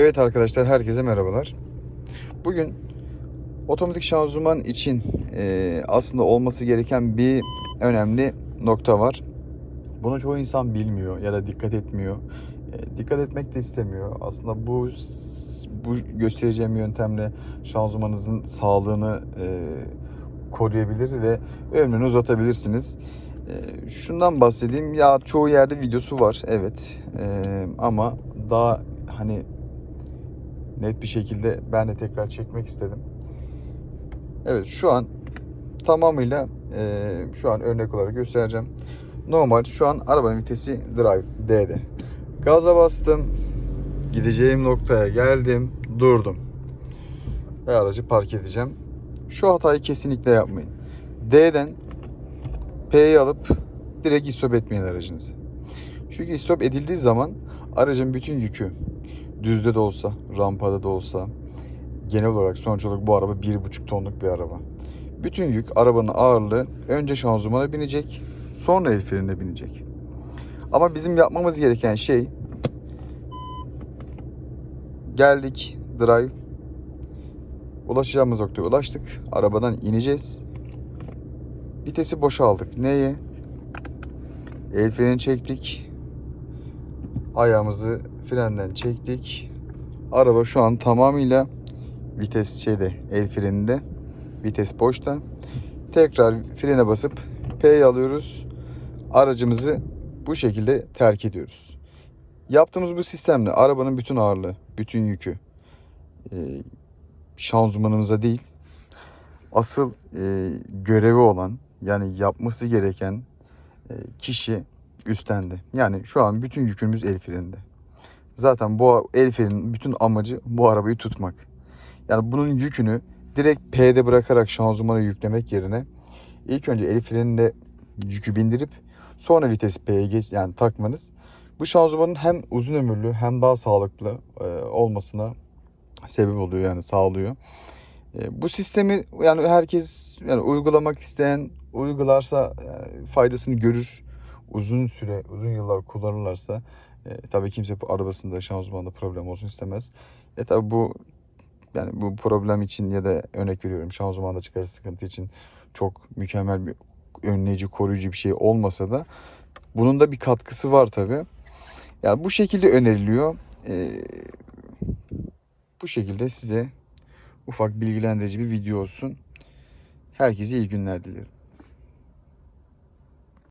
Evet arkadaşlar herkese merhabalar. Bugün otomatik şanzıman için e, aslında olması gereken bir önemli nokta var. Bunu çoğu insan bilmiyor ya da dikkat etmiyor. E, dikkat etmek de istemiyor. Aslında bu bu göstereceğim yöntemle şanzımanınızın sağlığını e, koruyabilir ve ömrünü uzatabilirsiniz. E, şundan bahsedeyim. Ya çoğu yerde videosu var evet. E, ama daha hani net bir şekilde ben de tekrar çekmek istedim. Evet şu an tamamıyla e, şu an örnek olarak göstereceğim. Normal şu an arabanın vitesi drive D'de. Gaza bastım. Gideceğim noktaya geldim. Durdum. Ve aracı park edeceğim. Şu hatayı kesinlikle yapmayın. D'den P'yi alıp direkt istop etmeyin aracınızı. Çünkü istop edildiği zaman aracın bütün yükü düzde de olsa, rampada da olsa genel olarak sonuç olarak bu araba 1,5 tonluk bir araba. Bütün yük arabanın ağırlığı önce şanzımana binecek, sonra el frenine binecek. Ama bizim yapmamız gereken şey geldik drive ulaşacağımız noktaya ulaştık. Arabadan ineceğiz. Vitesi boşaldık. Neye? El freni çektik. Ayağımızı frenden çektik. Araba şu an tamamıyla vites şeyde el freninde. Vites boşta. Tekrar frene basıp P'yi alıyoruz. Aracımızı bu şekilde terk ediyoruz. Yaptığımız bu sistemle arabanın bütün ağırlığı, bütün yükü e, şanzımanımıza değil asıl e, görevi olan yani yapması gereken e, kişi üstlendi. Yani şu an bütün yükümüz el freninde. Zaten bu el frenin bütün amacı bu arabayı tutmak. Yani bunun yükünü direkt P'de bırakarak şanzımana yüklemek yerine ilk önce el freninde yükü bindirip sonra vites P'ye geç yani takmanız bu şanzımanın hem uzun ömürlü hem daha sağlıklı e, olmasına sebep oluyor yani sağlıyor. E, bu sistemi yani herkes yani uygulamak isteyen uygularsa e, faydasını görür. Uzun süre, uzun yıllar kullanırlarsa e, tabii kimse arabasında şanzımanda problem olsun istemez. E tabii bu yani bu problem için ya da örnek veriyorum şanzımanda çıkarı sıkıntı için çok mükemmel bir önleyici, koruyucu bir şey olmasa da bunun da bir katkısı var tabii. Yani bu şekilde öneriliyor. E, bu şekilde size ufak bilgilendirici bir video olsun. Herkese iyi günler dilerim.